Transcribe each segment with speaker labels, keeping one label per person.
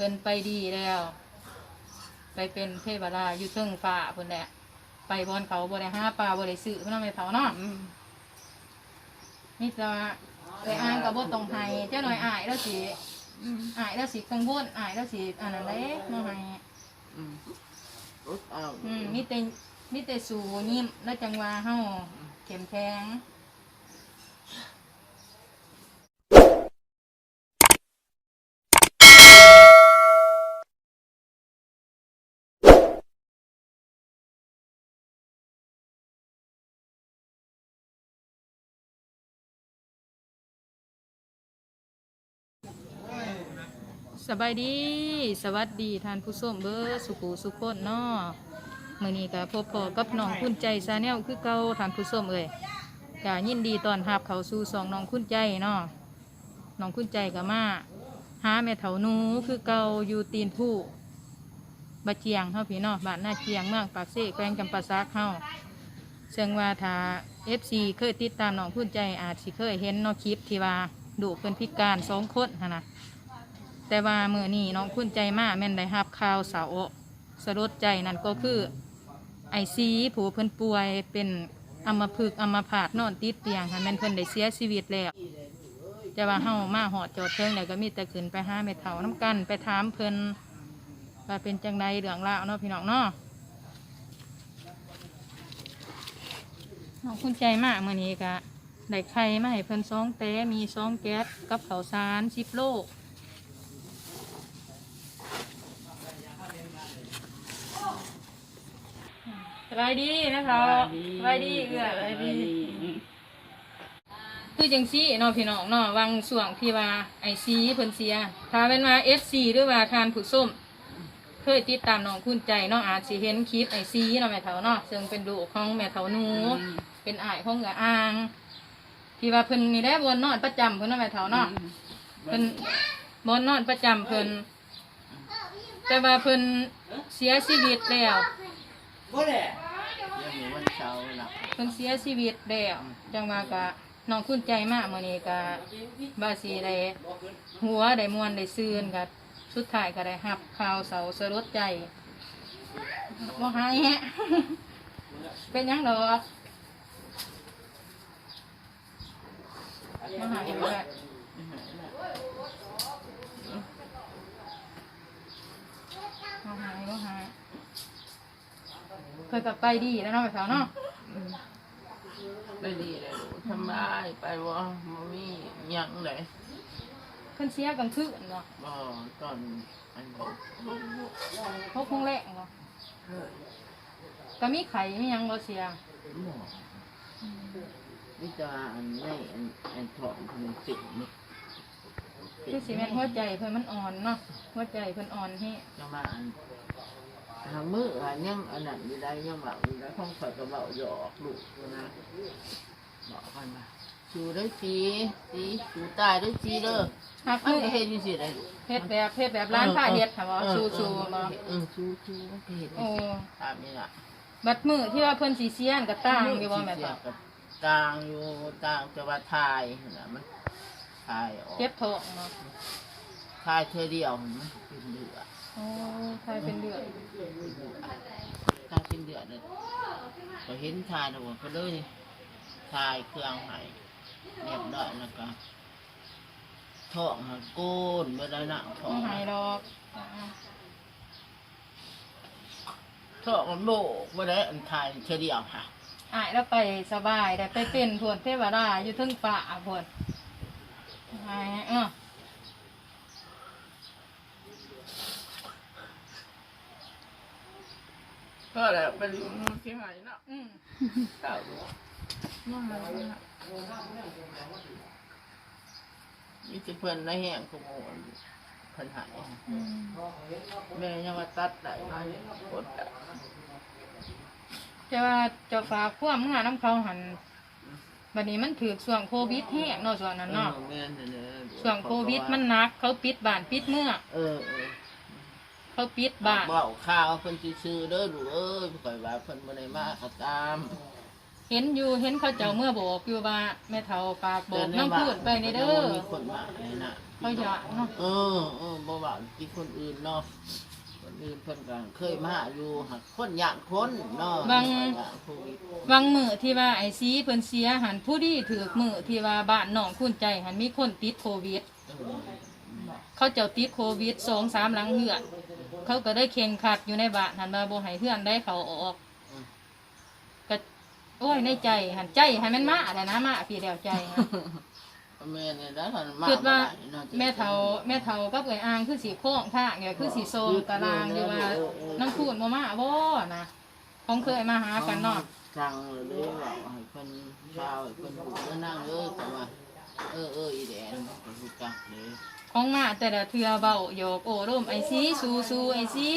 Speaker 1: พิ่นไปดีแล้ว ไปเป็นเทวดาอยู่เทิงฟ้าเพิ่นแหละ ไปบอนเขาบ่ได้หาปลาบ่ได้ซื้อเพิ่นเอาไปเผาเนาะ
Speaker 2: อืม
Speaker 1: นี่จะไปอ่านกับบ่ต้องให้เจ้าหน่อยอายแล้วสิ
Speaker 2: อืม
Speaker 1: อายแล้วสิกังวลอายแล้วสิอันนั้นเด้มาให้
Speaker 2: อืมอุดเอา
Speaker 1: อืมมีแต่มีแต่สู่ยิ้มแล้วจังว่าเฮาเข้มแข็ง สบายดี สวัสดีท่านผู้ชมเบอร์สุขุสุขคนเนาะมื่อนี้ก็พบพอกับน้องคุณใจซาแนลคือเก่าท่านผู้ชมเอ่ยก็ยินดีตอนรับเขาสู่สองน้องคุณใจเนาะน้องคุณใจก็มาหาแม่เถาหนูคือเก่าอยู่ตีนผู้บะเจียงเฮาพี่เนาะบ้านหน้าเจียงเมืองปากเสแขวงจำปาซักเฮาซึ่งว่าถ้า FC เคยติดตามน้องคุณใจอาจสิเคยเห็นเนาะคลิปที่ว่าดูเพิ่นพิการสองคนหั้นนะ แต่ว่าเมื่อนี้น้องคุณใจมากแม่นได้รับข่าวสาวสลดใจนั่นก็คือไอซีผู้เพิ่นป่วยเป็นอัมพฤกษ์อัมพาตนอนติดเตียงค่ะแม่นเพิ่นได้เสียชีวิตแล้วแต่ว่าเฮามาหอดจอดเทิงแล้วก็มีแต่ขึ้นไปหาเม็ดเถาน้ำกันไปถามเพิ่นว่าเป็นจังใดเรื่องราวเนาะพี่น้องเนาะน้องคุณใจมากเมื่อนี้ก็ได้ไข่มาให้เพิ่นสองแต้มีสองแก๊สกับข้าสารสิบโล สบายดีนะคะสบายดีเอื้อสบายดีคือจังซี่เนาะพี่น้องเนาะวังส่วงที่ว่าไอซีเพิ่นเสียถ้าเป็นว่าเอฟซีหรือว่าทานผู้ส้ม เคยติดตามน้องคุณใจเนาะอาจสิเห็นคลิปไอซีเนาะแม่เฒ่าเนาะซึ่งเป็นลูกของแม่เฒ่าหนู เป็นอ้ายของเอืออ่าง ที่ว่าเพิ่นนี่ได้บนนอนประจำเพิ่นเนาะแม่เฒ่าเนาะเพิ่นบนนอนประจำเพิ่นแต่ว่าเพิ่นเสียชีวิตแล้ว
Speaker 2: ยังมีวัน เสาร์หลับ
Speaker 1: เพิ่นเสียชีวิตแล้วจังว่ากะน้องคุ้นใจมากมื้อนี้กะบาสีได้หัวได้มวนได้ซื่นกะสุดท้ายก็ได้รับข่าวเสาสลดใจบ่หายแฮะ เป็นหยังดอกบ่หายบ่ได้บ่หายบ่หาย เคยกลับไปดีแล้วเนาะไปสาวเนาะ
Speaker 2: ไปดีเลยลูกสำบายไปว่ามันมีหยังเลย
Speaker 1: เพิ่นเสียกลางคืนเนาะ
Speaker 2: บ่ตอนอันนี้
Speaker 1: เขาคงแรงเนาะก็มีไข่มีหยังบ่เสีย
Speaker 2: หมอวิจารอันในอันอันถอนมันติดนี่
Speaker 1: คือสิแม่นหัวใจเพิ่นมันอ่อนเนาะหัวใจเพิ่นอ่อนแฮะ
Speaker 2: จังว่าอัน ทางมืออันยังอันนั้นอยู่ได้ยังเบาอยู่ได้ของข่อยก็เบาหยอกลูกอยู่นะบอกกันมาชูได้สีสีชูตายได้สีเด้อ
Speaker 1: หัก
Speaker 2: มัน
Speaker 1: มือ
Speaker 2: ก็เฮ็ดอยู่สิได้ลูก
Speaker 1: เฮ็ดแบบเฮ็ดแบบร้านผ้าเฮ็ดค่ะบ่ชูชูบ่
Speaker 2: เออชูชูมันก็เฮ็ด
Speaker 1: โอ้
Speaker 2: ตามนี่ล่ะ
Speaker 1: บัดมือที่ว่าเพิ่นสิเสียนก็ต่างอยู่บ่แม่
Speaker 2: เสี
Speaker 1: ตาย
Speaker 2: กับต่างอยู่ต่างแต่ว่าทายน่ะมันทายออก
Speaker 1: เจ็บท้องเนาะ
Speaker 2: ทายเธอเดียวมันเป็นเดือด
Speaker 1: โอ้ทายเป็นเลือด
Speaker 2: ทายเป็นเดือดเลยก็เห็นทายแล้วก็เลยทายเครื่องให้เรียบร้อยแล้วก็ท้องหันโกนไปแล้วนะท้อ
Speaker 1: บ่
Speaker 2: ง
Speaker 1: หายดอกอ่า
Speaker 2: ท้องมันโบกไปได้อันทายเธอเดียวค่ะ
Speaker 1: อ้ายแล้วไปสบายได้ไปเป็นพวนเทวดาอยู่เทึงฟ้าพวนอ้ายเออ
Speaker 2: ก็แหละเป็นเสียหายเนาะ
Speaker 1: อืม
Speaker 2: เต่าน้องมันนี่จะเพิ่นในแห้งขโมยเพิ่นหาย
Speaker 1: อืม
Speaker 2: แม่ยังว่าตัดได้ไหมกดได้
Speaker 1: แต่ว่าเจะฝากความงานน้ำเขาหันบัดนี้มันถือส่วงโควิดแห้งเนาะส่วนนั้นเนาะ
Speaker 2: ออแม่นเด้อ
Speaker 1: ส่วงโควิดมันหนักเขาปิดบ้านปิดเมือง
Speaker 2: เออเออ
Speaker 1: เขาปิดบ้าน
Speaker 2: บอกข่าวเพิ่นสิซื้อเด้อลูกเอ้ยข่อยว่าเพิ่นบ่ได้มาก็ตาม
Speaker 1: เห็นอยู่เห็นเขาเจ้าเมื่อบอกอยู่ว่าแม่เฒ่าฝากบอกน้องพูดไปในเด้อ
Speaker 2: มีคนมาเลยนะ
Speaker 1: เขาอยากเนาะ
Speaker 2: เออเออบ่ว่าที่คนอื่นเนาะคนอื่นเพิ่นก็เคยมาอยู่หักคนอยากคนเนาะอยากโควิด
Speaker 1: วังมือที่ว่าไอซีเพิ่นเสียหันผู้ที่ถือมือที่ว่าบ้านน้องคุณใจหันมีคนติดโควิด
Speaker 2: เออ
Speaker 1: เขาเจ้าติดโควิดสองสามหลังเหือน เขาก็ได้เข่งขัดอยู่ในบ้านหันมาบ่ให้เพื่อนได้เขาออกก็โอ้ยในใจหันใจให้มันมาอะไรนะมาพี่เดียวใจนะ
Speaker 2: แม่เนี่ยได้ทันมา
Speaker 1: คิดว่า
Speaker 2: บ่ได้เนาะ
Speaker 1: แม่เฒ่าแม่เฒ่ากับเอ้ยอ่างคือสีโค้งท่างเนี่ยคือสีโซนตารางอยู่ว่าน้ำพูดบ่มาบ่นะของเคยมาหากันเนาะ
Speaker 2: สั่งเลยว่าให้เพิ่นข้าวให้เพิ่นผูกแล้วนั่งเอ้ยก็ว่าเออเอออีแดนก็รู้จักเลย
Speaker 1: ของมาแต่ละเทือเบาโยกโอ้ร่มไอซีซูซูไอซี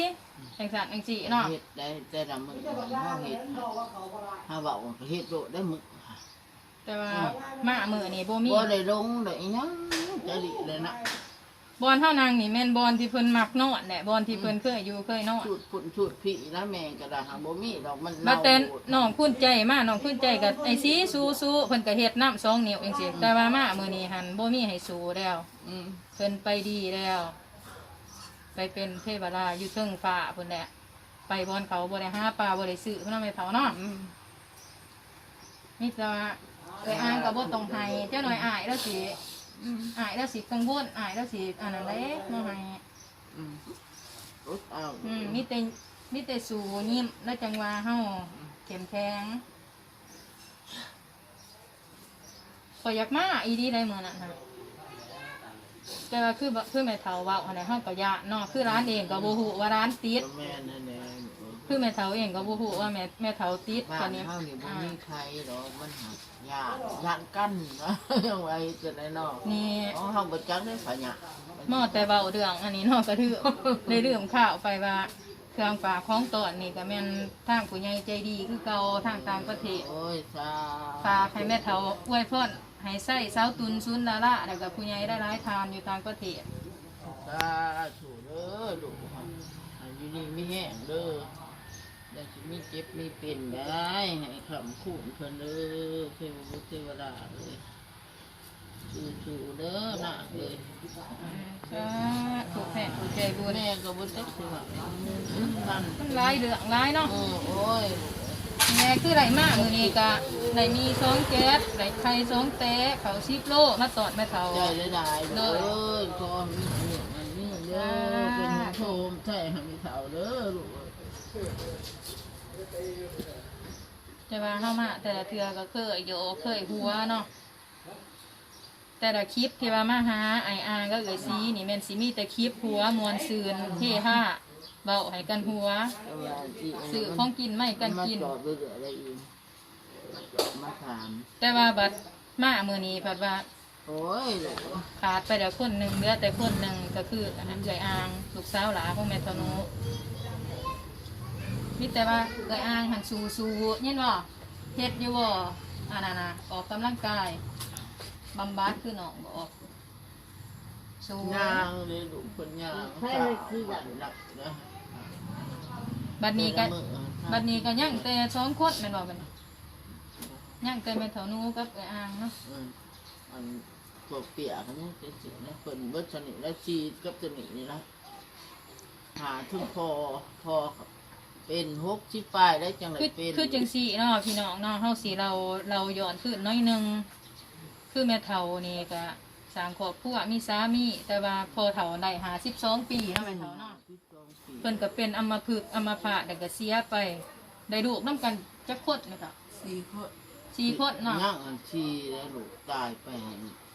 Speaker 1: จังสันจังสีเนาะ
Speaker 2: เฮ็ดได้แต่ละมื้อเฮาเฮ็ดเฮาเว้าก็เฮ็ดโลดได้มื้อ
Speaker 1: แต่ว่ามามือนี่บ่มี
Speaker 2: บ่ได้ลงได้อิหยังจะดิเลยนะ
Speaker 1: บอลเท่านางนี่แม่นบอลที่เพิ่นมักนอนแหละบอลที่เพิ่นเคยอยู่เคยนอน
Speaker 2: ชุดพุ่นชุดพี่แล้วแม่ก็ได้หาบ่มีดอกมัน
Speaker 1: มาเต้น
Speaker 2: โด
Speaker 1: น้องคุ้นใจมาน้องคุ้นใจกับไอซีซูซูเพิ่นก็เฮ็ดน้ำสองนิ้วจังซี่แต่ว่ามามื้อนี้หันบ่มีให้สูแล้ว
Speaker 2: อืม
Speaker 1: เพิ่นไปดีแล้ว ไปเป็นเทวดาอยู่เทิงฟ้าเพิ่นแหละ ไปบอนเขาบ่ได้หาปลาบ่ได้ซื้อเพิ่นเอาไปเผาเนาะ
Speaker 2: อืม
Speaker 1: นี่จะว่าเอ้ยอ่านก็บ่ต้องให้เจ้าหน่อยอายแล้วสิ
Speaker 2: อืม
Speaker 1: อายแล้วสิกังวลอายแล้วสิอันนั้นแหละบ่ให้
Speaker 2: อืมอุดเอา
Speaker 1: อืมมีแต่มีแต่สู้ยิ้มแล้วจังว่าเฮาเข้มแข็งก็อยากมาอีดีได้มื้อนั้นน่ะแต่ว่าคือบ่คือแม่เฒ่าเว้าอันไหนเฮาก็ยะเนาะคือร้านเองก็บ่ฮู้ว่าร้านติด
Speaker 2: แม่นั่นแหละ
Speaker 1: คือแม่เฒ่าเองก็บ่ฮู้ว่าแม่แม่เฒ่าติด
Speaker 2: บ้า
Speaker 1: ตอนนนี้
Speaker 2: เฮานี่บ่
Speaker 1: อ่า
Speaker 2: มีใครดอกมันหักยากยากกันนะยังไงจะได้เนาะ
Speaker 1: นี่
Speaker 2: อ๋อเฮาบ่จักได้พะยะ
Speaker 1: หม้อแต่เบาเรื่องอันนี้เนาะก็ถือ ได้เรื่องข่าวไปว่า เครื่องฝากของตอนนี่ก็แม่นทางผู้ใหญ่ใจดีคือเก่าทางต่างประเทศ
Speaker 2: โอ้ยซา
Speaker 1: ฝากให้แม่เฒ่าอวยพรให้ใส่เสาตุนซุนดาละแล้วก็ผู้ใหญ่ได้หลายทานอยู่ต่างประเทศ
Speaker 2: สาธุเด้อลูกให้อยู่นี่มีแห้งเด้อได้สิ มีเจ็บมีเป็นได้ให้คำคูณเพิ่นเด้อเทวบุตรเทวดาเอ้ยสู้ๆเด้อนะเอ้ย
Speaker 1: สาธุแม่ผู้ใจบุญ
Speaker 2: แม่ก็บ่จักสิว่าท่าน
Speaker 1: มันหลายเรื่องหลายเนาะ
Speaker 2: เออโอ้ย
Speaker 1: แม่คือไรมากมื้อนี้ก็ได้มีสองแก๊สได้ไข่สองแต้เขา10โลมาตอดแม่เฒ่า
Speaker 2: ใจหลายๆเด้อขอมีเนี่ยมันนี่เด้อเป็นโทมใช่ให้มีเฒ่าเด้อลูกเอ้ย
Speaker 1: แต่ว่าเฮามาแต่ละเทือก็เคยโยเคยหัวเนาะแต่ละคลิปที่ว่ามาหาไออางก็เอ่ยซีนี่แม่นสิมีแต่คลิปหัวมวนซืนเท่ห้าเบาให้กันหัว
Speaker 2: แต่ว่าที่นนั้น
Speaker 1: สื่อของกินไม่กันกิน
Speaker 2: มาจอดเรื่อยๆอะไรอีกมาถาม
Speaker 1: แต่ว่าบัดมามื้อนี้บัดว่า
Speaker 2: โอ้ยลูก
Speaker 1: ขาดไปแล้วคนหนึ่งเหลือแต่คนหนึ่งก็คืออันนั้นเอ่ยอาง ลูกสาวหลาของแม่ตะนุ มีแต่ว่าเอ่ยอางหันสู้สู้ยินบ่เฮ็ดอยู่บ่อันนั้นน่ะออกกำลังกายบำบัดคือน้องบอกสู้
Speaker 2: ย่างเลยลูกคนย่างสาวหลักนะ
Speaker 1: บัดนี้ก็
Speaker 2: มื้อ
Speaker 1: บัดนี้ก็ยังแต่สองคนแม่นบ่บัดนี้ยังแต่แม่เฒ่านูกับเอ่ยอางเนาะ
Speaker 2: อืมอันพวกเปียกเนี่ยเป็นสิ่งนะเปิ่นเบิดชนิดและชีดกับชนิดนี่นะหาทุนพอพอครับ เป็นหกชิปลายได้จังไร
Speaker 1: คือ
Speaker 2: เป็น
Speaker 1: คือจังซี่เนาะพี่น้องเนาะเฮาสิเราเราย้อนขึ้นน้อยหนึงคือแม่เฒ่านี่ก็สร้างครอบครัวมีสามีแต่ว่าพอเฒ่าได้52ปีเนาะแม่เฒ่าเนาะเพิ่นก็เป็นอัมพฤกษ์อัมพาตแล้วก็เสียไปได้ลูกนํกันจักคนแม่เฒ่า
Speaker 2: สี่คน
Speaker 1: สี่คนเนาะ
Speaker 2: ย่างอันชีแล้วลูกตายไป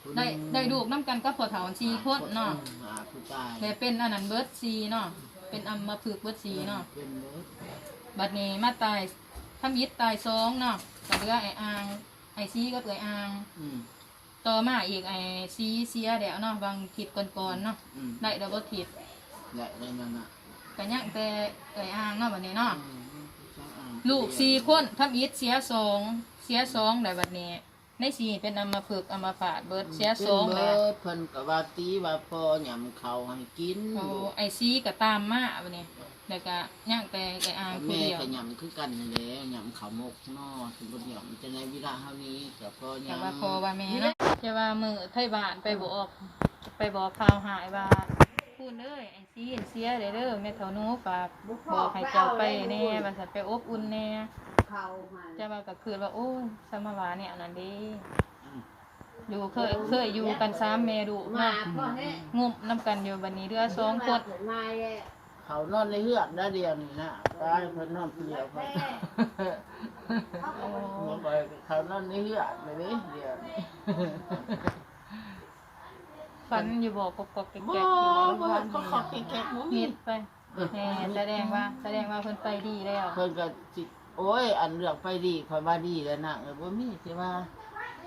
Speaker 2: ผู้หนึ่ง
Speaker 1: ได้ได้ลูกนํกันกับพ่อเฒ่าสี่คนเนาะ
Speaker 2: หาผู้ตาย
Speaker 1: แต่เป็นอันนั้นเบิดสี่เนาะ เป็นอัมพฤกษ์เบิดสี่เนาะ
Speaker 2: เป็นเบิด
Speaker 1: บัดนี้มาตายทำยิดตายสองเนาะก็เหลือไอ้อางไอ้ซีกับเอ้ยอาง
Speaker 2: อืม
Speaker 1: ต่อมาอีกไอ้ซีเสียแล้วเนาะบางผิดก่อนๆเนาะ
Speaker 2: อืม
Speaker 1: ได้แล้วบ่ผิด
Speaker 2: และในนั้นน่ะ
Speaker 1: ก็ยังแต่เอ้ยอางเนาะบัดนี้เนาะ
Speaker 2: อืมสองอัน
Speaker 1: ลูกสี่คนทำยิดเสียสองเสียสองได้บัดนี้ ในสี่เป็นอัมพฤกษ์อัมพาตเบิดเสียสอง
Speaker 2: เป็น
Speaker 1: แล้
Speaker 2: เบิ
Speaker 1: ว
Speaker 2: ดเพิ่นก็ว่าตีว่าพอหยำเขาให้กิน
Speaker 1: โอ้ไอ้ซีก็ตามมาบัดนี้แล้วก็ย่างแต่ไอ้อางผู้
Speaker 2: แม่
Speaker 1: เดียว
Speaker 2: ก็ยำคือกันนั่นแหละยำข้าวหมกเนอสมบูรณ์ยำจะในเวลาเท่านี้ก็พอ
Speaker 1: แต่
Speaker 2: ยำ
Speaker 1: ว่าพอว่าแม่เนาะจะว่ามือไทยบ้านไปบอกไปบอกข่าวหายว่าพูดเลยไอ้ซีนเสียเด้อเด้อแม่เฒ่าหนูฝากบอกให้เจ้าไปแน่ว่าสัตว์ไปอบอุ่นแน่
Speaker 3: เขามา
Speaker 1: จะว่าก็คือว่าโอ้ยสมาวาเนี่ยนั่นเดี
Speaker 2: อืม
Speaker 1: อยู่เคยเคยอยู่กันสามแม่ดู
Speaker 3: มา
Speaker 1: เนาะ
Speaker 3: พ่อให้
Speaker 1: งุบน้ำกันอยู่บัดนี้เรือสองคน
Speaker 3: มาเลย
Speaker 2: เขานอนในเฮือกได้เดียวนี่นะตายเพิ่นนอนเปลี่ยวเพิ่น
Speaker 1: โอ้
Speaker 2: บ่ไปเขานอนในเฮือกไปเด้เดียวนี่
Speaker 1: ฝันอยู่บอกกอกๆแก๊กๆ
Speaker 2: บ่
Speaker 1: อยู่
Speaker 2: บ่
Speaker 1: ว่า
Speaker 2: ก็ขอแก่ๆบ่มี
Speaker 1: มิดไปแหมแสดงว่าแสดงว่าเพิ่นไปดีแล้ว
Speaker 2: เพิ่นก็สิ โอ้ย อันเรื่องไปดีข่อยว่าดีแล้วนะเออบ่มีสิว่า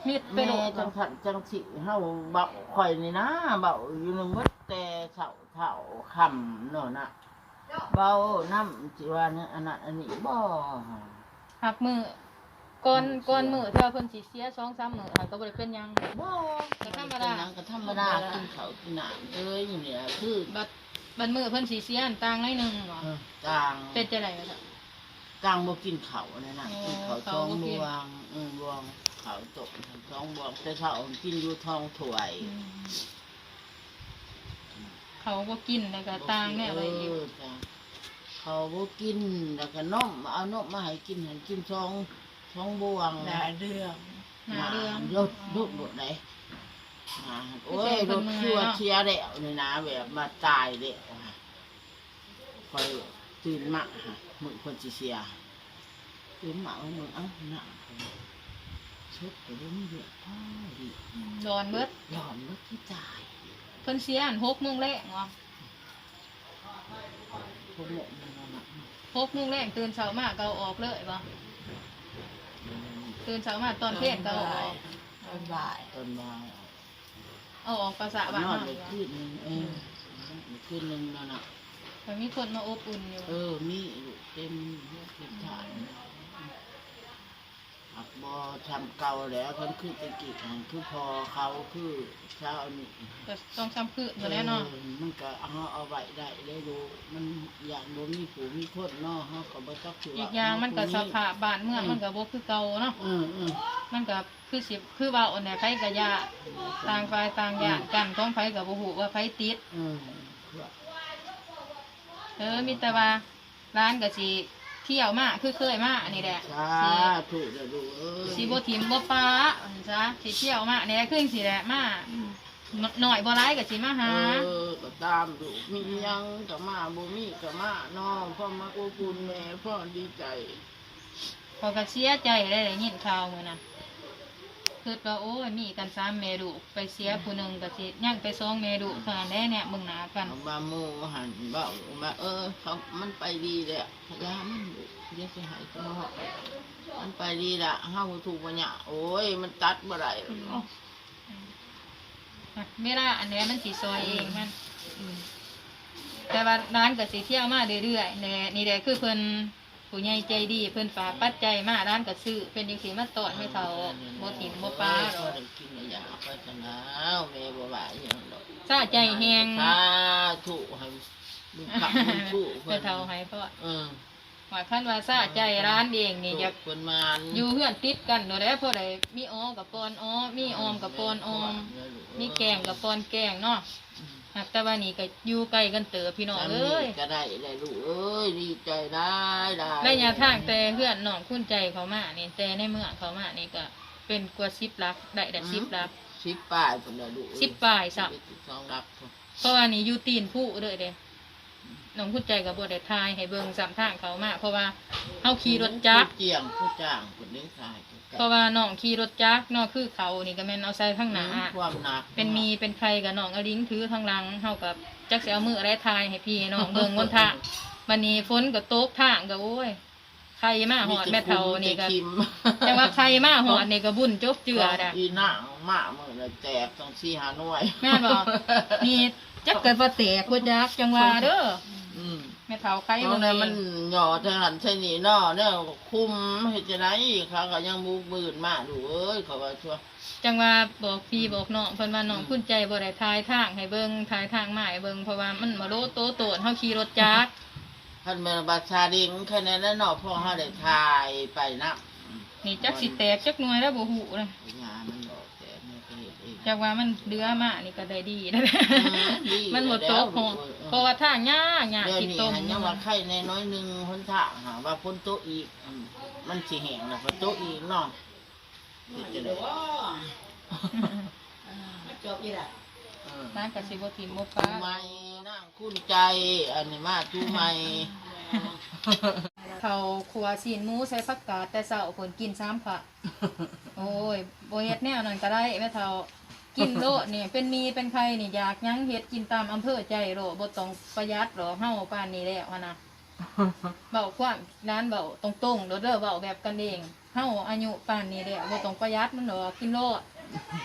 Speaker 1: มิดไป
Speaker 2: แม่
Speaker 1: โดด
Speaker 2: จังทันจังสิเฮาเบาข่อยนี่นะเบาอยู่นึงมดแต่เช้าเท่าค่ำเนาะนะเบาน้ำสิว่าเนี่ยอันนั้นอันนี้บ่
Speaker 1: หักมือก่อนก่อนมือถ้าเพิ่นสิเสีย2 3มื้อหักก็บ่ได้เป็นหยัง
Speaker 2: บ่
Speaker 1: ก็ธรรมดา
Speaker 2: เป็นหยังก็ธรรมดากินข้าวกินน้ำเอ้ยเนี่ยคือ
Speaker 1: บัดบัดมือเพิ่นสิเสียอันต่างหน้อยหนึงบ่
Speaker 2: เออกลาง
Speaker 1: เป็นจังได๋ล่ะจ๊ะ
Speaker 2: กลางบ่กินข้าวนั่นน่ะ
Speaker 1: อ๋อ
Speaker 2: กินข้าว
Speaker 1: เขา
Speaker 2: ท้อง
Speaker 1: บ่
Speaker 2: บ
Speaker 1: กิน
Speaker 2: วงอืมบวงข้าวตกท้องบวงแต่เช้ากินอยู่ท้องถ้วย
Speaker 1: อืมเขาบ่กินแล้วก็ต่างแน่ไว้อีก
Speaker 2: เจ้ะเขาบ่กินแล้วก็นมเอานมมาให้กินให้กินท้องท้องบวง
Speaker 3: หนาเรื่อง
Speaker 1: หน้าเรื่อง
Speaker 2: รถรถรถไหนอ่าโอ้ย
Speaker 1: ไม่ใช่
Speaker 2: ร
Speaker 1: คน
Speaker 2: ถ
Speaker 1: เมือง
Speaker 2: ชั่ว
Speaker 1: เนาะ
Speaker 2: เชียแล้วนี่นะแบบมาตายแล้วอะคอย ตื่นมาฮะมึงคนสิเสียตื่นมาว่ามึงเอ้าหน้าชุดไปเรื่องเยอะพ่อดิ
Speaker 1: ดอนเบิด
Speaker 2: หลอนรถที่ตาย
Speaker 1: เพิ่นเสียอัน6โมงแรกว่ะ
Speaker 2: พวกหมกมันมาหนัก
Speaker 1: 6โมงแรกตื่นเช้ามาก็เอาออกเลยบ่ตื่นเช้ามาตอนเพลก็เอาออก
Speaker 3: ตอนบ่าย
Speaker 2: ต้นไม้
Speaker 1: เอาออกภาษาบ้าน
Speaker 2: นอน
Speaker 1: เฮา
Speaker 2: ไป
Speaker 1: ดีกว่า
Speaker 2: คืนหนึงเออไปคืนหนึงนั่นน่ะ
Speaker 1: แต่มีคนมาอบอุ่นอยู่
Speaker 2: เออ มีอยู่เต็มเต็มฐานหักบอทำเก่าแล้วคนคือตะกี้ของคือพอเขาคือเช้านี่
Speaker 1: ก็ต้องซ้ำคือตัวแน่นอน
Speaker 2: เออมันก็เอาเอาไว้ได้ได้รู้มันอย่างบ่มีผู้มีคนเนาะเฮาก็บ่จักสิว่า
Speaker 1: อีกอย่างมันก็สภาพบ้านเมืองมันก็บ่คือเก่าเนาะ
Speaker 2: เออเออ
Speaker 1: มันก็คือสิคือว่าอันไหนไผก็ยาต่างฝ่ายต่างญาติกันของไผก็บ่ฮู้ว่าไผติด
Speaker 2: เออ
Speaker 1: เออมีแต่ว่าร้านก็สิเที่ยวมาคือเคยมานี่แหละ
Speaker 2: สา
Speaker 1: สิ
Speaker 2: ธุเด้อดูเอ้ย
Speaker 1: สิบ่ทิมบ่ปาอันซะสิเที่ยวมานี่แหละคือสิแหละมาหน่อยบ่ร้ายก็สิมาหา
Speaker 2: เออก็ตามดูมีหยังก็มาบ่มีก็มาเนาะพ่อมาอบอุ่นแม่พ่อดีใจ
Speaker 1: พอก็เสียใจได้ได้ยินข่าวมื้อนั้น คิดว่าโอ้ยมีกันสามแม่ลูกไปเสียผู้หนึงก็สิยังไปสองแม่ลูกเท่านั้นแหละเนี่ยมึงหนากัน
Speaker 2: เอาบาโมหันเบามาเออเขามันไปดีเลยอะพยามันเรียกสิหายตัวมันไปดีละห้าถูกปัญญาโอ้ย มันตัดบ่ได้หรอกเนาะ
Speaker 1: เวลาอันเนี้ยมันสีซอยเองมัน แต่ว่าร้านก็สีเที่ยวมาเรื่อยๆเนี่ยนี่แหละคือเพิ่น ผู้ใหญ่ใจดีเพิ่นฝากปัจจัยมาร้านก็ซื้อเป็นจังสีมาตอดไม่เท่าบ่ถิ่มบ่ปลาหร
Speaker 2: โอ้
Speaker 1: อยก
Speaker 2: ได้กินอะไรอย่างไปกันแล้วแม่บ่ว่าอย่างดอก
Speaker 1: ซาใจแฮง
Speaker 2: สาธุให้ลูกขับลูกสู้
Speaker 1: ไปเท่าให้พ่อ
Speaker 2: เออ
Speaker 1: ว่าคันว่าซาใจร้านเองนี่อยาก
Speaker 2: เพิ่นมา
Speaker 1: อยู่เฮือนติดกันโดยได้เพราะได้มีอ้อกับปอนอ้อมีออมกับปอนออม มีแกงกับปอนแกงเนาะ หากแต่ว่านี่ก็อยู่ไกลกันเต๋อพี่น้องเอ้ย
Speaker 2: ก็ได้ได้ลูกเอ้ยดีใจได้ได้
Speaker 1: ระยะทางแต่เพื่อนน้องคุ้นใจเขามานี่แต่ในเมืองเขามานี่ก็เป็นกว่าสิบลักได้แต่สิบลัก
Speaker 2: สิบป้ายคนละลูก
Speaker 1: สิบปลายสับ
Speaker 2: สิบสองลักพุ่น
Speaker 1: เพราะว่านี่อยู่ตีนผู้เลยเด้ น้องคุ้นใจกับบได้ทายให้เบิ่งสามทางเขามาเพราะว่าเฮาขี่รถจักร
Speaker 2: ผู้เจียงผู้จ้างคนเลี้ยงชาย
Speaker 1: เพราะว่าน้องขี่รถจักรเน้องคือเขานี่ก็แม่นเอาใส่ข้างหน้า
Speaker 2: ความหนัก
Speaker 1: เป็นมีเป็นใครกับน้องเอาลิงถือทางหลังเฮากับจักสิเอามืออะไรทายให้พี่น้องเบิ่งบนทางวันนี้ฝนก็ตกทางก็โอ้ยใครมาหอดแม่เฒ่านี่ก็
Speaker 2: มีแต่คิม
Speaker 1: แต่ว่าใครมาหอดนี่ก็บุญจบเจือดะ
Speaker 2: อีหน้ามาเมื่อไรแตกต้องชี้หาหน่วย
Speaker 1: แม่นบอกนี่จักเกิดว่าแตกว่าจักจังว่าเด้อ
Speaker 2: อืม
Speaker 1: แม่เฒ่าใคร
Speaker 2: ตรงนั้นมันหย่อทหารใช่นี่เนาะเนี่ยคุมเฮ็ดจะไหนเขาก็ยังบูบืนมาดูเอ้ยเขาว่าชัว
Speaker 1: จังว่าบอกพี่บอกน้องเพิ่นว่าน้องคุ้นใจบ่ได้ทายทางให้เบิ่งทายทางมาให้เบิ่งเพราะว่ามันมาโลโตโตนเฮาขี่รถจักร
Speaker 2: ท่านเมรบัตชาดิงแค่นั้นแล้วเนาะพ่อเขาได้ถ่ายไปนะ
Speaker 1: นี่จักสิแตกจักหน่วยแล้วบ่ฮู้เลย
Speaker 2: งานมัน
Speaker 1: จากว่ามันเดือมานี่ก็ได้ดีนะ
Speaker 2: ดี
Speaker 1: มันหมดโต๊ะหอเพราะว่าถ้าหญ้าหญ้า
Speaker 2: เดี๋ยว
Speaker 1: ขี้
Speaker 2: นี้
Speaker 1: ต้ม
Speaker 2: หันยังว่าไข่ในน้อยหนึ่งคนถ่าหาว่าพ้นโต๊ะอีกอืมมันสิแห้งแล้วพ้นโต๊ะอีกเนาะเฮ็ดจะได้
Speaker 3: จบยี่ละ
Speaker 2: เออ
Speaker 1: ร้านก็สิบ่ทิมบ่
Speaker 2: ทู
Speaker 1: ฟ้า
Speaker 2: ไม่นั่งคุ้นใจ อันนี้มาทูไม่
Speaker 1: เขาครัวซีนหมูใส่ผักกาดแต่เช้าเพิ่นกินซ้ำผักโอ้ยบ่เฮ็ดแนวนั้นก็ได้แม่เฒ่า กินโลดนี่เป็นมีเป็นไผนี่อยากหยังเฮ็ดกินตามอำเภอใจโลดบ่ต้องประหยัดหรอกเฮาปานนี้แล้วหั้นนะเว้าความร้านเว้าตรงๆเด้อเด้อเว้าแบบกันเองเฮาอายุปานนี้แล้วบ่ต้องประหยัดมันดอกกินโลด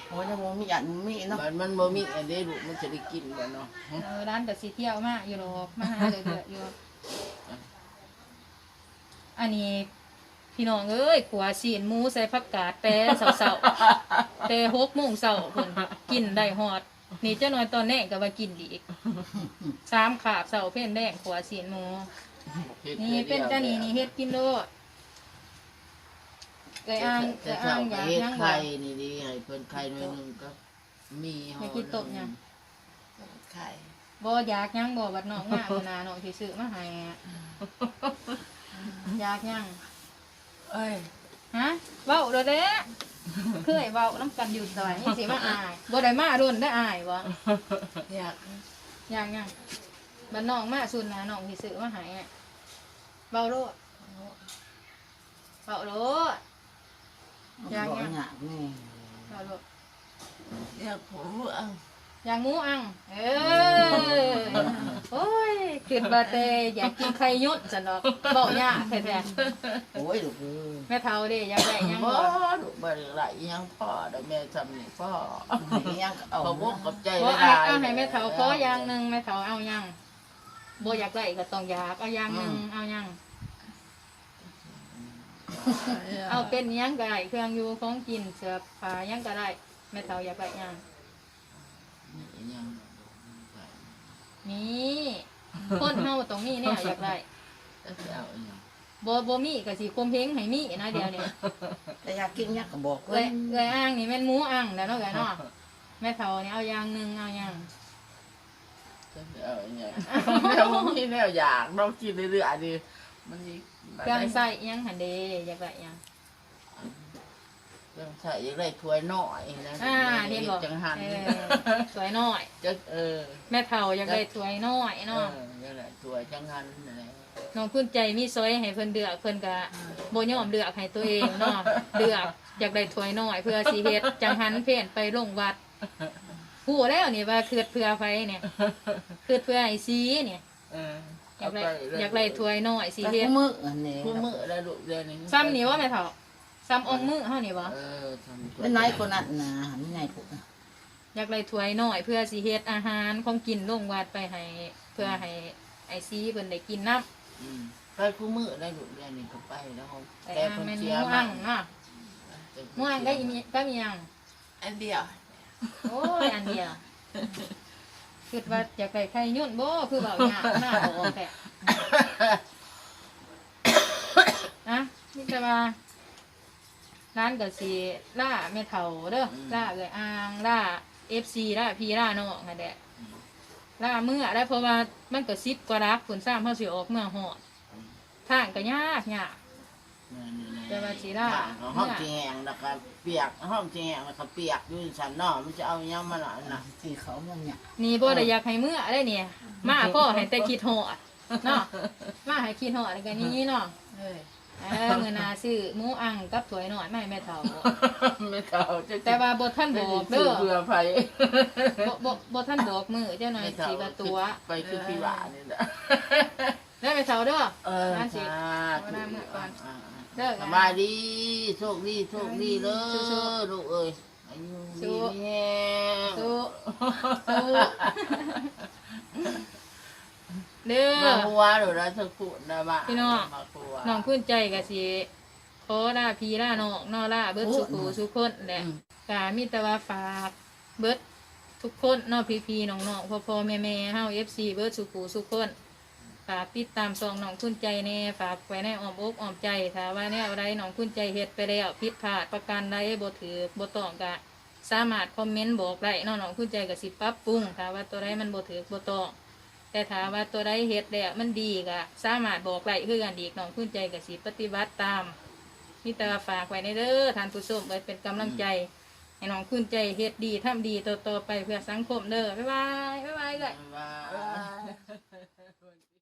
Speaker 3: โอ้ยยังมีอันมีเนาะ
Speaker 2: มันมันบ่มีอันนี้ลูกมันจะได้กินกันเนาะ
Speaker 1: เออร้านก็สิเที่ยวมาอยู่หรอกมาหาเรื่อยๆอยู่ อันนี้ พี่น้องเอ้ยขัวซีนหมูใส่ผักกาดแต่เสาๆแต่หกโมงเสาร์คนกินได้ฮอด นี่เจ้าน้อยตอนแรกก็ว่ากินอีกสามขาบเสาร์เพ่นแดงขัวซีนหมู นี่เป็นเจ้านี่นี่เฮ็ดกินโลดเอ้ยอ่างเอ้
Speaker 2: จะ
Speaker 1: ย
Speaker 2: เช้า
Speaker 1: อ่างอ
Speaker 2: ก็
Speaker 1: ยาก
Speaker 2: เฮ็ด
Speaker 1: ยังบ่
Speaker 2: ไข่นี่ดีให้เพิ่นไข่หน่อยหนึงก็ มี
Speaker 1: อยากกินต้มยัง
Speaker 3: ไข่
Speaker 1: บ่อยากยังบ่บัดน้องง่ายบ่นาน้องสิซื้อมาให้อะอยากยัง
Speaker 3: เอ้ย
Speaker 1: ฮะเว้าเด้อเด้เคยเว้าน้ำกันอยู่ซอยนี่สิมาอายบ่ได้มาโดนได้อายบ่
Speaker 3: อยาก
Speaker 1: ยังยังบัดน้องมาสุนนะน้องสิซื้อมาให้อะเว้าโลดเว้าโลดอยาก
Speaker 3: บอก
Speaker 1: ยัง
Speaker 3: อยากนี่
Speaker 1: เว้าโลด
Speaker 3: อยากผมอะ
Speaker 1: อยากหมูอัง เออ โอ้ยขึ้นบาเตอยากกินไข่ยุดจันดอกเว้ายากแท้
Speaker 3: โอ้ยลูกเอ้ย
Speaker 1: ๆแม่เฒ่าเด้อยากได้หยัง
Speaker 2: บ่
Speaker 1: บ่
Speaker 2: ลูกบ่ได้ไหลยังพ่อเด้อแม่จำนี่พ่อ
Speaker 3: ยังเอา
Speaker 2: ขอบคุณขอบใจ
Speaker 1: บ่
Speaker 2: หลา
Speaker 1: เอา
Speaker 2: ยๆ
Speaker 1: เอาให้แม่เฒ่าขออย่างหนึงแม่เฒ่าเอาหยังบ่อยากได้ก็ต้องอยากเอาอย่างหนึงเอาหยังเอาเป็นหยังก็ได้เครื่องอยู่ของกินเสื้อผ้าหยังก็ได้แม่เฒ่าอยากได้หยัง
Speaker 2: นี่ยัง
Speaker 1: นี่คนเฮาต้องมีแน่อยากได้
Speaker 2: จะเอาอีหยัง
Speaker 1: บ่บ่มีก็สิคมเพงให้มีนะเดี๋ยวนี้
Speaker 3: แต่อยากกินยักก็บอก
Speaker 1: เอ้ยเอ้ยอ่างนี่แม่นหมูอ่างแล้วเนาะเอ้ยเนาะแม่เฒ่านี่เอาอย่างหนึงเอาอย่าง
Speaker 2: จะเอาอีหยังแนวมีแนวอยากเรากินเรื่อยๆดิมันนี่
Speaker 1: เครื่องใส่อิหยังหั่นเด้อยากได้อิหยัง
Speaker 2: เครื่องใส่ยังได้ถ้วยน้อยนะ
Speaker 1: อ่าเห็นบ่
Speaker 2: จังหัน
Speaker 1: เออสวยน้อย
Speaker 2: จะเออ
Speaker 1: แม่เฒ่าอยากได้ถ้วยน้อย
Speaker 2: เอ
Speaker 1: เนาะ
Speaker 2: อยังได้ถ้วยจังหันนั่นแหละ
Speaker 1: น้องคุณใจมีซอยให้เพิ่นเลือกเพิ่นก็บ่ยอมเลือกให้ตัวเองเนาะเลือกอยากได้ถ้วยน้อย เพื่อสิเฮ็ดจังหันเพ่นไปลงวัดฮู้แล้วนี่ว่าคือเพื่อไผเนี่ยคือเพื่อไอ้ซีเนี่ย
Speaker 2: เออ
Speaker 1: อยากได้อยากได้ถ้วยน้อยสิ
Speaker 3: แต่
Speaker 1: เฮ็ด
Speaker 3: มืออันนี้
Speaker 2: คู่มือได้ลูกเดือนหนึง
Speaker 1: ซ้ำนี่ว่าแม่เฒ่า ซ้ำองค์มือเฮานี่บ่
Speaker 2: เออทำ
Speaker 3: เป็นนายคนนั้นนะไม่นายผม
Speaker 1: อยากได้ถ้วยน้อยเพื่อสิเฮ็ดอาหารของกินลงวัดไปให้เพื่อให้ไอ้ซีเพิ่นได้กินน้ำ
Speaker 2: อืมไปคู่มือได้ลูกเดือนหนึงก็ไปแล้วเขา
Speaker 1: แต่
Speaker 2: แต่
Speaker 1: อ่าง
Speaker 2: คน
Speaker 1: แม่นห
Speaker 2: เชี
Speaker 1: มู
Speaker 2: ยร์
Speaker 1: อ่า
Speaker 2: มา
Speaker 1: งเนาะหมูอ่างก็อีมีก็มีหยัง
Speaker 3: อันเดียว
Speaker 1: โอ้ยอันเดียวคิดว่าอยากได้ไข่ยุ่นบ่คือเบาหยาหน้าบ่ออกแต่นะนี่จะมา ร้านก็สิล่าแม่เฒ่าเด้อล่าเอ้ยอ่างล่า FC ล่าพี่ล่าน้องนั่นแหละล่าเมื่อได้เพราะว่ามันก็10กว่ารักผลสร้างเฮาสิออกเมื่อฮอดทางก็ยากยาก แต่ว่าสิล่ะ
Speaker 2: ห้องจีแหงนะครับเปียกห้องจีแหงนะครับเปียกอยู่สันนอกมันจะเอาอยังมาหน่อยนะ
Speaker 3: สีเขาเมืองเนี่ย
Speaker 1: นี่บ่ได้อยากให้เมื่อได้เนี่ยมาพ่อให้แต่คิดฮอดเนาะมาให้คิดฮอดแล้วก็นี้เนาะ
Speaker 3: เอ้ย
Speaker 1: เออมื้อหน้าซื้อหมูอังกับถ้วยน้อยมาให้แม่เฒ่า
Speaker 2: ไม่เก่าจะ
Speaker 1: แต่ว่าบ่ทันบอกเด้อ
Speaker 2: เบื่อไฟ
Speaker 1: บ่บ่บ่ทันบอกมื้อเจ้าหน่อยสิว่าตัว
Speaker 2: ไปคือพี่หวานนี่แหละ
Speaker 1: ได้แม่เฒ่าเด้อ
Speaker 2: เออ
Speaker 1: ร้านสิ
Speaker 2: จ้า
Speaker 1: เอาหน้ามือก่อน
Speaker 2: อ่า
Speaker 1: เด้อ
Speaker 2: สบายดีโชคดีโชคดีเลย
Speaker 1: สู้
Speaker 2: ลูกเอ้ยอายุ
Speaker 1: สู้
Speaker 2: ดีแห้ง
Speaker 1: สู้สู้ เด้อ
Speaker 2: มาหัวหรือนะสักพูดนะมา
Speaker 1: พี่น้อง
Speaker 2: มาหัว
Speaker 1: น้องคุณใจก็สิขอลาพี่ลาน้องเนอลาเบิดสุขูสุขคนแหละกามีแต่ว่าฝากเบิดทุกคนเนอพี่พี่ๆน้องๆพ่อพ่อแม่แม่ๆเฮา FC เบิดสุขูสุขคนฝากติดตามซองน้องคุณใจแน่ฝากไว้ในอ้อมอกอ้อมใจถ้าว่าแนวใดน้องคุณใจเฮ็ดไปแล้วผิดพลาดประการใดบ่ถือบ่ต้องกะสามารถคอมเมนต์บอกได้เนาะน้องคุณใจก็สิปรับปรุงถ้าว่าตัวใดมันบ่ถือบ่ต้อง แต่ถามว่าตัวใดเฮ็ดแล้วมันดีก็สามารถบอกได้คือกันอีกน้องคุณใจกับสีปฏิบัติตามมีแต่ว่าฝากไว้ในเด้อท่านผู้ชมไว้เป็นกำลังใจให้น้องคุณใจเฮ็ดดีทำดีต่อๆไปเพื่อสังคมเด้อบ๊ายบายบ๊ายบายเลย
Speaker 2: ว่า